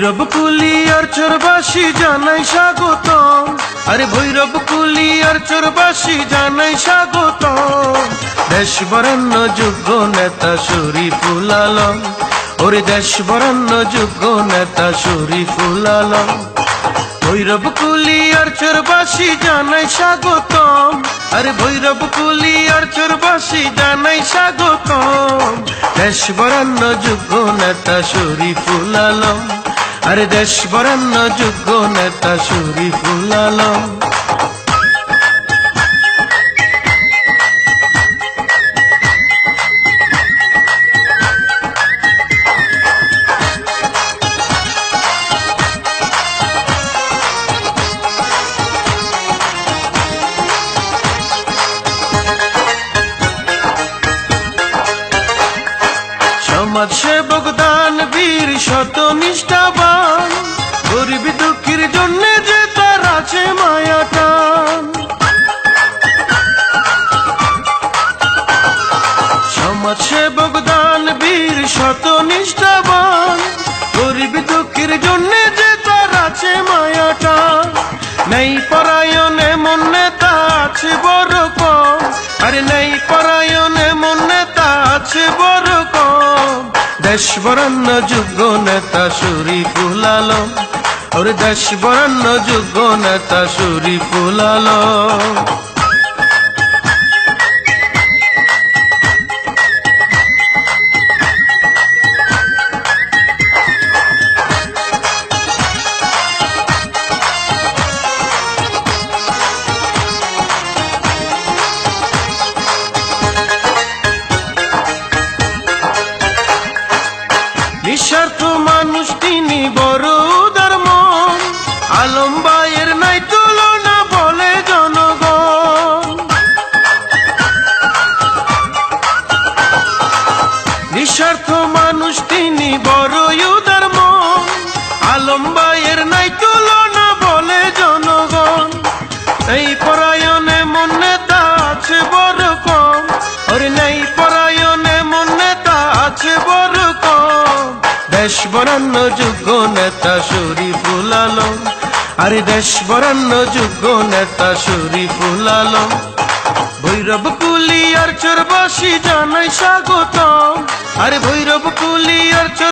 ভৈরব কুলি আর চোরবাসী জানাই স্বাগত আরে ভৈরব কুলি আর চোরবাসী জানাই স্বাগত দেশ বরেণ্য যোগ্য নেতা শরীফুল আলম। ওরে দেশ বরেণ্য যোগ্য নেতা শরীফুল আলম। ভৈরব কুলি আর চোরবাসী জানাই স্বাগতম। আরে ভৈরব কুলি আর চোরবাসী জানাই স্বাগতম। দেশ বরেণ্য যোগ্য নেতা শরীফুল আলম। আরে দেশ বরেণ্য যোগ্য নেতা শরীফুল আলম সমাজ সেবক দান বীর শত নিষ্ঠাবান নেই পরায়ণে মন নেতা আছে বড় কম আরে নেই পরায়ণে মন নেতা আছে বড় কম দেশ বরণ্য যুগ নেতা সুরি ফুলালো ওরে দেশ বরণ্য যুগ নেতা সুরি আলম নিঃস্বার্থ মানুষ তিনি বড় ধর্ম। আলম্বায়ের নাই তুলনা দেশ বরান্ন যোগ্য নেতা শরীফুল আলম। আরে দেশ বরান্ন যোগ্য নেতা শরীফুল আলম। ভৈরব কুলি আর চোরবাসী জানাই স্বাগতম। আরে ভৈরব কুলি আর চোর